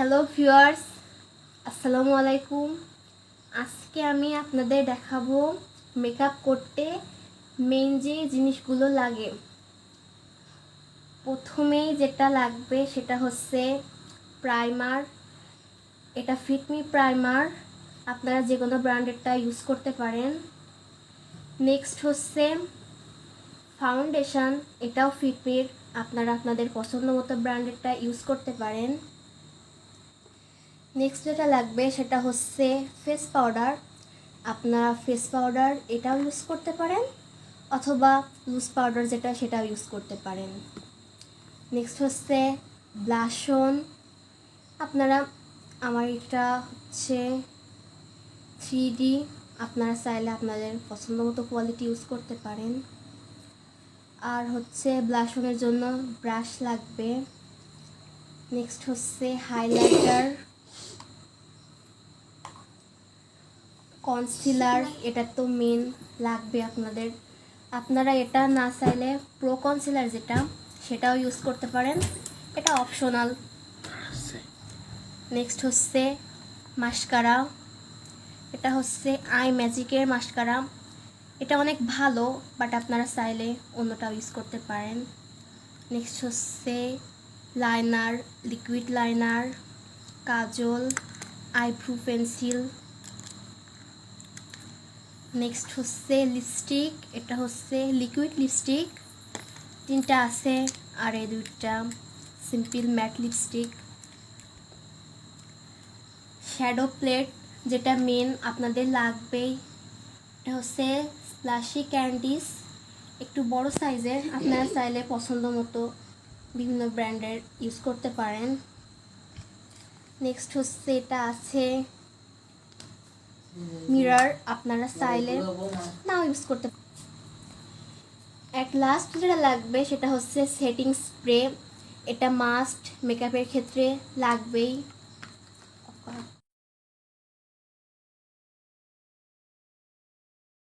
Hello viewers, আসসালামু আলাইকুম। আজকে আমি আপনাদের দেখাবো মেকআপ করতে মেন যে জিনিসগুলো লাগে। প্রথমেই যেটা লাগবে সেটা হচ্ছে প্রাইমার এটা ফিটমি প্রাইমার আপনারা যে কোনো ব্র্যান্ডেরটা ইউজ করতে পারেন। নেক্সট হচ্ছে ফাউন্ডেশন এটাও ফিটমির আপনারা আপনাদের পছন্দ মতো ব্র্যান্ডেরটা ইউজ করতে পারেন। নেক্সট যেটা লাগবে সেটা হচ্ছে ফেস পাউডার আপনারা ফেস পাউডার এটাও ইউজ করতে পারেন, অথবা লুজ পাউডার যেটা সেটাও ইউজ করতে পারেন। নেক্সট হচ্ছে ব্লাশন আপনারা, আমার এটা হচ্ছে থ্রি ডি আপনারা চাইলে আপনাদের পছন্দ মতো কোয়ালিটি ইউজ করতে পারেন। আর হচ্ছে ব্লাশনের জন্য ব্রাশ লাগবে। নেক্সট হচ্ছে হাইলাইটার কনসিলার এটা তো মেন লাগবে আপনাদের। আপনারা এটা না চাইলে প্রো কনসিলার যেটা সেটাও ইউজ করতে পারেন। এটা অপশনাল নেক্সট হচ্ছে মাস্কারা এটা হচ্ছে আই ম্যাজিকের মাস্কারা এটা অনেক ভালো বাট আপনারা চাইলে অন্যটাও ইউজ করতে পারেন। নেক্সট হচ্ছে liner liquid liner kajal eyebrow pencil next হচ্ছে লিপস্টিক এটা হচ্ছে লিকুইড লিপস্টিক তিনটা আছে, আর এই দুইটা simple matte lipstick shadow plate যেটা মেন আপনাদের লাগবেই। এটা হচ্ছে স্প্লাশি ক্যান্ডিস একটু বড় সাইজের আপনারা চাইলে পছন্দ মতো বিভিন্ন ব্র্যান্ডের ইউজ করতে পারেন। নেক্সট হচ্ছে, এটা আছে মিরর, আপনারা চাইলে নাও ইউজ করতে এক লাস্ট যেটা লাগবে সেটা হচ্ছে সেটিং স্প্রে এটা মাস্ট মেকআপের ক্ষেত্রে লাগবেই।